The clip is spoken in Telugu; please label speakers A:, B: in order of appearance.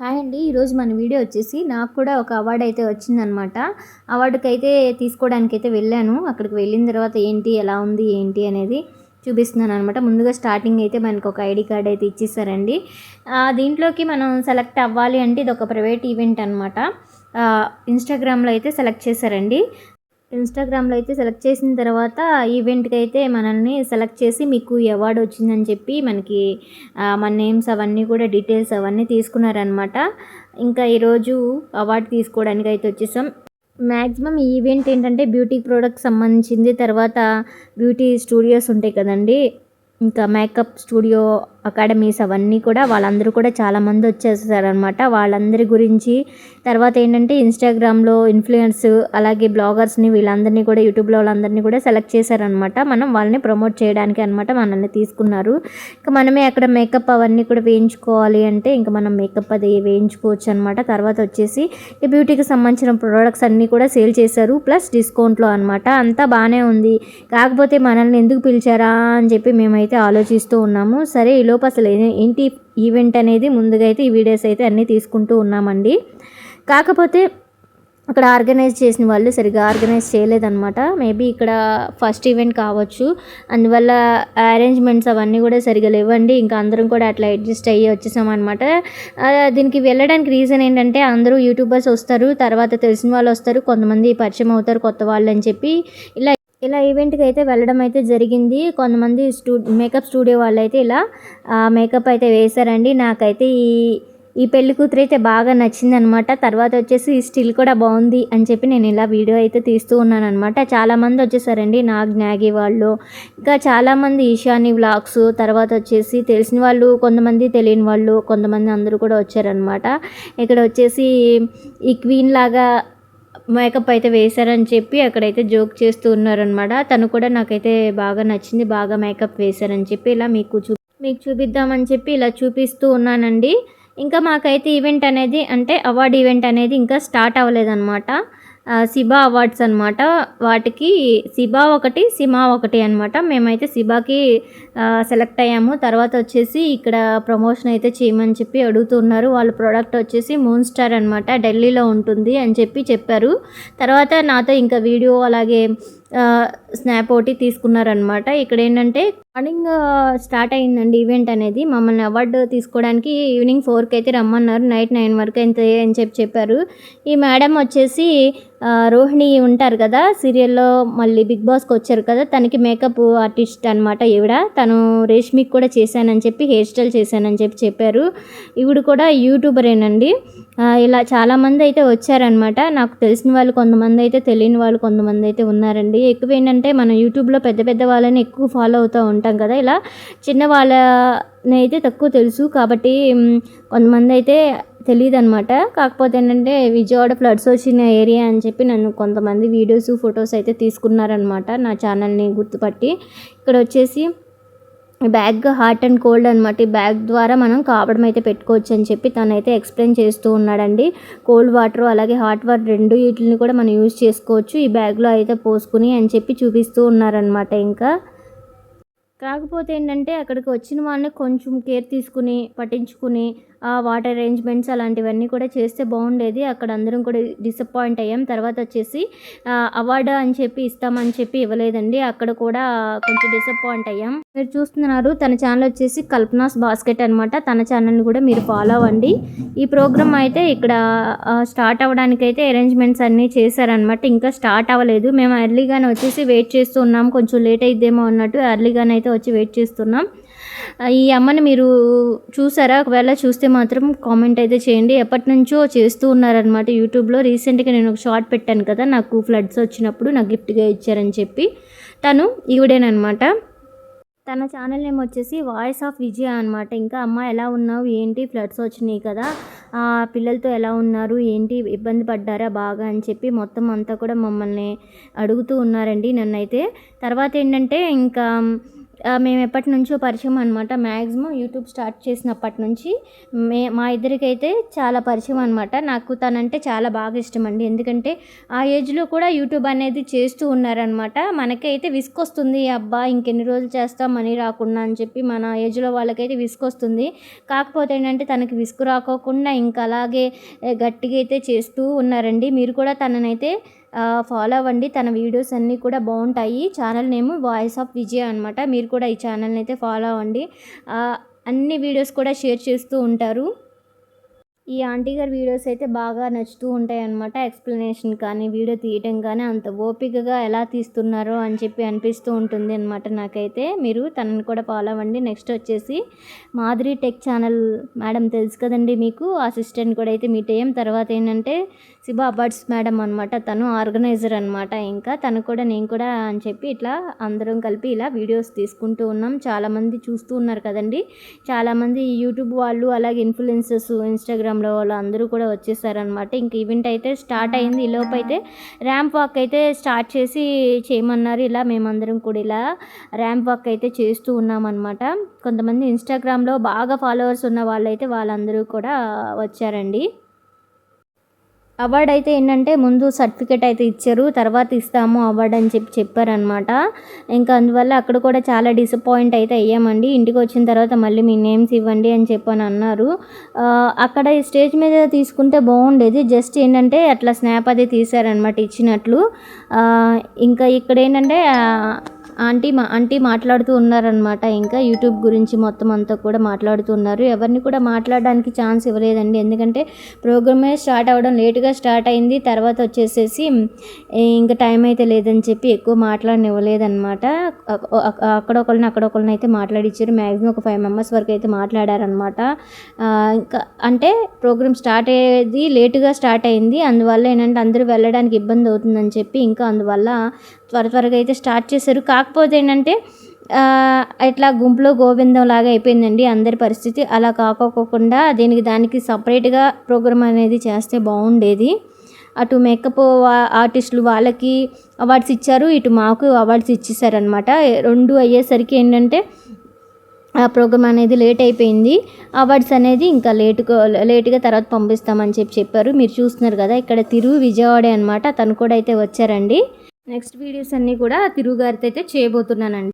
A: హాయ్ అండి ఈరోజు మన వీడియో వచ్చేసి నాకు కూడా ఒక అవార్డు అయితే వచ్చిందనమాట అవార్డుకి అయితే తీసుకోవడానికి అయితే వెళ్ళాను. అక్కడికి వెళ్ళిన తర్వాత ఏంటి ఎలా ఉంది ఏంటి అనేది చూపిస్తున్నాను అనమాట ముందుగా స్టార్టింగ్ అయితే మనకు ఒక ఐడి కార్డ్ అయితే ఇచ్చేసారండి. దీంట్లోకి మనం సెలెక్ట్ అవ్వాలి అంటే ఇది ఒక ప్రైవేట్ ఈవెంట్ అనమాట ఇన్స్టాగ్రామ్లో అయితే సెలెక్ట్ చేశారండి. ఇన్స్టాగ్రామ్లో అయితే సెలెక్ట్ చేసిన తర్వాత ఈవెంట్కి అయితే మనల్ని సెలెక్ట్ చేసి మీకు అవార్డు వచ్చిందని చెప్పి మనకి మన నేమ్స్ అవన్నీ కూడా డీటెయిల్స్ అవన్నీ తీసుకున్నారనమాట ఇంకా ఈరోజు అవార్డు తీసుకోవడానికి అయితే వచ్చేసాం. మ్యాక్సిమం ఈవెంట్ ఏంటంటే బ్యూటీ ప్రోడక్ట్ సంబంధించింది. తర్వాత బ్యూటీ స్టూడియోస్ ఉంటాయి కదండి. ఇంకా మేకప్ స్టూడియో అకాడమీస్ అవన్నీ కూడా వాళ్ళందరూ కూడా చాలామంది వచ్చేసారనమాట వాళ్ళందరి గురించి తర్వాత ఏంటంటే ఇన్స్టాగ్రామ్లో ఇన్ఫ్లుయెన్స్ అలాగే బ్లాగర్స్ని వీళ్ళందరినీ కూడా యూట్యూబ్లో వాళ్ళందరినీ కూడా సెలెక్ట్ చేశారనమాట మనం వాళ్ళని ప్రమోట్ చేయడానికి అనమాట మనల్ని తీసుకున్నారు. ఇంకా మనమే అక్కడ మేకప్ అవన్నీ కూడా వేయించుకోవాలి అంటే ఇంకా మనం మేకప్ అది వేయించుకోవచ్చు అనమాట తర్వాత వచ్చేసి ఈ బ్యూటీకి సంబంధించిన ప్రోడక్ట్స్ అన్నీ కూడా సేల్ చేశారు. ప్లస్ డిస్కౌంట్లో అనమాట అంతా బాగానే ఉంది. కాకపోతే మనల్ని ఎందుకు పిలిచారా అని చెప్పి మేమైతే ఆలోచిస్తూ ఉన్నాము. సరే ఈలో లోపు అసలు ఏంటి ఈవెంట్ అనేది ముందుగా అయితే ఈ వీడియోస్ అయితే అన్నీ తీసుకుంటూ ఉన్నామండి. కాకపోతే అక్కడ ఆర్గనైజ్ చేసిన వాళ్ళు సరిగా ఆర్గనైజ్ చేయలేదన్నమాట. మేబీ ఇక్కడ ఫస్ట్ ఈవెంట్ కావచ్చు. అందువల్ల అరేంజ్మెంట్స్ అవన్నీ కూడా సరిగా లేవండి. ఇంకా అందరం కూడా అట్లా అడ్జస్ట్ అయ్యి వచ్చేసామన్నమాట. దీనికి వెళ్ళడానికి రీజన్ ఏంటంటే అందరూ యూట్యూబర్స్ వస్తారు. తర్వాత తెలిసిన వాళ్ళు వస్తారు. కొంతమంది పరిచయం అవుతారు కొత్త వాళ్ళు అని చెప్పి. ఇలా ఇలా ఈవెంట్కి అయితే వెళ్ళడం అయితే జరిగింది. కొంతమంది స్టూ మేకప్ స్టూడియో వాళ్ళు అయితే ఇలా మేకప్ అయితే వేశారండి. నాకైతే ఈ ఈ పెళ్ళి కూతురు అయితే బాగా నచ్చింది అనమాట తర్వాత వచ్చేసి ఈ స్టిల్ కూడా బాగుంది అని చెప్పి నేను ఇలా వీడియో అయితే తీస్తూ ఉన్నాను అనమాట చాలామంది వచ్చేసారండి నాగ్ జ్ఞాగి వాళ్ళు. ఇంకా చాలామంది ఈశాని వ్లాగ్స్ తర్వాత వచ్చేసి తెలిసిన వాళ్ళు కొంతమంది తెలియని వాళ్ళు కొంతమంది అందరూ కూడా వచ్చారనమాట. ఇక్కడ వచ్చేసి ఈ క్వీన్ లాగా మేకప్ అయితే వేశారని చెప్పి అక్కడైతే జోక్ చేస్తూ ఉన్నారనమాట తను కూడా నాకైతే బాగా నచ్చింది బాగా మేకప్ వేశారని చెప్పి ఇలా మీకు చూ మీకు చూపిద్దామని చెప్పి ఇలా చూపిస్తూ ఉన్నానండి. ఇంకా మాకైతే ఈవెంట్ అనేది అంటే అవార్డ్ ఈవెంట్ అనేది ఇంకా స్టార్ట్ అవ్వలేదన్నమాట. సిబా అవార్డ్స్ అనమాట వాటికి సిబా ఒకటి సిమా ఒకటి అనమాట మేమైతే సిబాకి సెలెక్ట్ అయ్యాము. తర్వాత వచ్చేసి ఇక్కడ ప్రమోషన్ అయితే చేయమని చెప్పి అడుగుతున్నారు. వాళ్ళ ప్రోడక్ట్ వచ్చేసి మూన్ స్టార్ అనమాట ఢిల్లీలో ఉంటుంది అని చెప్పి చెప్పారు. తర్వాత నాతో ఇంకా వీడియో అలాగే స్నాప్ ఒకటి తీసుకున్నారనమాట ఇక్కడ ఏంటంటే మార్నింగ్ స్టార్ట్ అయిందండి ఈవెంట్ అనేది. మమ్మల్ని అవార్డు తీసుకోవడానికి ఈవినింగ్ ఫోర్కి అయితే రమ్మన్నారు. నైట్ నైన్ వరకు అయితే అని చెప్పి చెప్పారు. ఈ మేడం వచ్చేసి రోహిణి ఉంటారు కదా సీరియల్లో మళ్ళీ బిగ్ బాస్కి వచ్చారు కదా తనకి మేకప్ ఆర్టిస్ట్ అనమాట ఈవిడ. తను రేష్మికి కూడా చేశానని చెప్పి హెయిర్ స్టైల్ చేశానని చెప్పి చెప్పారు. ఈవిడ కూడా యూట్యూబరేనండి ఇలా చాలామంది అయితే వచ్చారనమాట నాకు తెలిసిన వాళ్ళు కొంతమంది అయితే తెలియని వాళ్ళు కొంతమంది అయితే ఉన్నారండి. ఎక్కువ ఏంటంటే మనం యూట్యూబ్లో పెద్ద పెద్ద వాళ్ళని ఎక్కువ ఫాలో అవుతూ ఉంటాం కదా. ఇలా చిన్న వాళ్ళని అయితే తక్కువ తెలుసు. కాబట్టి కొంతమంది అయితే తెలియదు అనమాట కాకపోతే ఏంటంటే విజయవాడ ఫ్లడ్స్ వచ్చిన ఏరియా అని చెప్పి నన్ను కొంతమంది వీడియోస్ ఫొటోస్ అయితే తీసుకున్నారనమాట నా ఛానల్ని గుర్తుపట్టి. ఇక్కడ వచ్చేసి బ్యాగ్ హాట్ అండ్ కోల్డ్ అనమాట ఈ బ్యాగ్ ద్వారా మనం కాపడం అయితే పెట్టుకోవచ్చు అని చెప్పి తనైతే ఎక్స్ప్లెయిన్ చేస్తూ ఉన్నాడండి. కోల్డ్ వాటర్ అలాగే హాట్ వాటర్ రెండు వీటిని కూడా మనం యూజ్ చేసుకోవచ్చు. ఈ బ్యాగ్లో అయితే పోసుకుని అని చెప్పి చూపిస్తూ ఉన్నారనమాట ఇంకా. కాకపోతే ఏంటంటే అక్కడికి వచ్చిన వాళ్ళని కొంచెం కేర్ తీసుకుని పట్టించుకుని వాటర్ అరేంజ్మెంట్స్ అలాంటివన్నీ కూడా చేస్తే బాగుండేది. అక్కడ అందరం కూడా డిసప్పాయింట్ అయ్యాం. తర్వాత వచ్చేసి అవార్డు అని చెప్పి ఇస్తామని చెప్పి ఇవ్వలేదండి. అక్కడ కూడా కొంచెం డిసప్పాయింట్ అయ్యాం. మీరు చూస్తున్నారు తన ఛానల్ వచ్చేసి కల్పనాస్ బాస్కెట్ అనమాట తన ఛానల్ని కూడా మీరు ఫాలో అవ్వండి. ఈ ప్రోగ్రామ్ అయితే ఇక్కడ స్టార్ట్ అవ్వడానికైతే అరేంజ్మెంట్స్ అన్నీ చేశారనమాట ఇంకా స్టార్ట్ అవ్వలేదు. మేము ఎర్లీగానే వచ్చేసి వెయిట్ చేస్తూ ఉన్నాం. కొంచెం లేట్ అయిద్దేమో అన్నట్టు ఎర్లీగానే అయితే వచ్చి వెయిట్ చేస్తున్నాం. ఈ అమ్మని మీరు చూసారా? ఒకవేళ చూస్తే మాత్రం కామెంట్ అయితే చేయండి. ఎప్పటి నుంచో చేస్తూ ఉన్నారనమాట యూట్యూబ్లో రీసెంట్గా నేను ఒక షార్ట్ పెట్టాను కదా నాకు ఫ్లడ్స్ వచ్చినప్పుడు నాకు గిఫ్ట్గా ఇచ్చారని చెప్పి. తను ఈవిడేనమాట తన ఛానల్ నేమ్ వచ్చేసి వాయిస్ ఆఫ్ విజయ అనమాట ఇంకా అమ్మ ఎలా ఉన్నావు? ఏంటి? ఫ్లడ్స్ వచ్చినాయి కదా. ఆ పిల్లలతో ఎలా ఉన్నారు? ఏంటి? ఇబ్బంది పడ్డారా బాగా? అని చెప్పి మొత్తం అంతా కూడా మమ్మల్ని అడుగుతూ ఉన్నారండి నన్నైతే. తర్వాత ఏంటంటే ఇంకా మేము ఎప్పటి నుంచో పరిచయం అనమాట మ్యాక్సిమం యూట్యూబ్ స్టార్ట్ చేసినప్పటి నుంచి మే మా ఇద్దరికైతే చాలా పరిచయం అనమాట నాకు తనంటే చాలా బాగా ఇష్టం అండి ఎందుకంటే ఆ ఏజ్లో కూడా యూట్యూబ్ అనేది చేస్తూ ఉన్నారనమాట మనకైతే విసుకొస్తుంది అబ్బా ఇంకెన్ని రోజులు చేస్తాం మనీ రాకుండా అని చెప్పి మన ఏజ్లో వాళ్ళకైతే విసుకొస్తుంది కాకపోతే ఏంటంటే తనకి విసుగు రాకోకుండా ఇంకా అలాగే గట్టిగా అయితే చేస్తూ ఉన్నారండి. మీరు కూడా తననైతే ఫాలో అవ్వండి. తన వీడియోస్ అన్నీ కూడా బాగుంటాయి. Channel name voice of Vijay అనమాట మీరు కూడా ఈ ఛానల్ని అయితే ఫాలో అవ్వండి. అన్ని వీడియోస్ కూడా షేర్ చేస్తూ ఉంటారు. ఈ ఆంటీ గారి వీడియోస్ అయితే బాగా నచ్చుతూ ఉంటాయి అన్నమాట ఎక్స్ప్లెనేషన్ కానీ వీడియో తీయటం కానీ అంత ఓపికగా ఎలా తీస్తున్నారో అని చెప్పి అనిపిస్తూ ఉంటుంది అనమాట నాకైతే. మీరు తనని కూడా ఫాలో అవ్వండి. నెక్స్ట్ వచ్చేసి మాధురి టెక్ ఛానల్ మేడం తెలుసు కదండి మీకు. అసిస్టెంట్ కూడా అయితే మీట్ అయ్యాం. తర్వాత ఏంటంటే శిబా అవార్డ్స్ మేడం అనమాట తను ఆర్గనైజర్ అనమాట ఇంకా తను కూడా నేను కూడా అని చెప్పి ఇట్లా అందరం కలిపి ఇలా వీడియోస్ తీసుకుంటూ ఉన్నాం. చాలామంది చూస్తూ ఉన్నారు కదండి. చాలామంది యూట్యూబ్ వాళ్ళు అలాగే ఇన్ఫ్లుయెన్సర్స్ ఇన్స్టాగ్రామ్లో వాళ్ళు అందరూ కూడా వచ్చేసారనమాట ఇంక ఈవెంట్ అయితే స్టార్ట్ అయింది. ఈ అయితే ర్యాంప్ వాక్ అయితే స్టార్ట్ చేసి చేయమన్నారు. ఇలా మేమందరం కూడా ఇలా ర్యాంప్ వాక్ అయితే చేస్తూ ఉన్నామన్నమాట. కొంతమంది ఇన్స్టాగ్రామ్లో బాగా ఫాలోవర్స్ ఉన్న వాళ్ళైతే వాళ్ళందరూ కూడా వచ్చారండి. అవార్డ్ అయితే ఏంటంటే ముందు సర్టిఫికేట్ అయితే ఇచ్చారు తర్వాత ఇస్తాము అవార్డ్ అని చెప్పి చెప్పారనమాట ఇంకా అందువల్ల అక్కడ కూడా చాలా డిసప్పాయింట్ అయితే అయ్యామండి. ఇంటికి వచ్చిన తర్వాత మళ్ళీ మీ నేమ్స్ ఇవ్వండి అని చెప్పని అన్నారు. అక్కడ ఈ స్టేజ్ మీద తీసుకుంటే బాగుండేది. జస్ట్ ఏంటంటే అట్లా స్నాప్ అది తీశారనమాట ఇచ్చినట్లు. ఇంకా ఇక్కడ ఏంటంటే ఆంటీ మా ఆంటీ మాట్లాడుతూ ఉన్నారనమాట ఇంకా యూట్యూబ్ గురించి మొత్తం అంతా కూడా మాట్లాడుతూ ఉన్నారు. ఎవరిని కూడా మాట్లాడడానికి ఛాన్స్ ఇవ్వలేదండి. ఎందుకంటే ప్రోగ్రామే స్టార్ట్ అవ్వడం లేటుగా స్టార్ట్ అయింది. తర్వాత వచ్చేసేసి ఇంకా టైం అయితే లేదని చెప్పి ఎక్కువ మాట్లాడనివ్వలేదన్నమాట. అక్కడ ఒకరిని అక్కడ ఒకరిని అయితే మాట్లాడిచ్చారు. మ్యాక్సిమం ఒక ఫైవ్ మెంబర్స్ వరకు అయితే మాట్లాడారనమాట ఇంకా అంటే ప్రోగ్రామ్ స్టార్ట్ అయ్యేది లేటుగా స్టార్ట్ అయింది. అందువల్ల ఏంటంటే అందరూ వెళ్ళడానికి ఇబ్బంది అవుతుందని చెప్పి ఇంకా అందువల్ల త్వర త్వరగా అయితే స్టార్ట్ చేశారు. కాకపోతే ఏంటంటే ఇట్లా గుంపులో గోవిందం లాగా అయిపోయిందండి అందరి పరిస్థితి. అలా కాకోకుండా దీనికి దానికి సపరేట్గా ప్రోగ్రామ్ అనేది చేస్తే బాగుండేది. అటు మేకప్ ఆర్టిస్టులు వాళ్ళకి అవార్డ్స్ ఇచ్చారు ఇటు మాకు అవార్డ్స్ ఇచ్చేసారనమాట రెండు అయ్యేసరికి ఏంటంటే ఆ ప్రోగ్రామ్ అనేది లేట్ అయిపోయింది. అవార్డ్స్ అనేది ఇంకా లేటుగా లేటుగా తర్వాత పంపిస్తామని చెప్పి చెప్పారు. మీరు చూస్తున్నారు కదా ఇక్కడ తిరుగు విజయవాడే అనమాట తను కూడా అయితే వచ్చారండి. నెక్స్ట్ వీడియోస్ అన్నీ కూడా తిరుగుగారితో అయితే చేయబోతున్నానండి.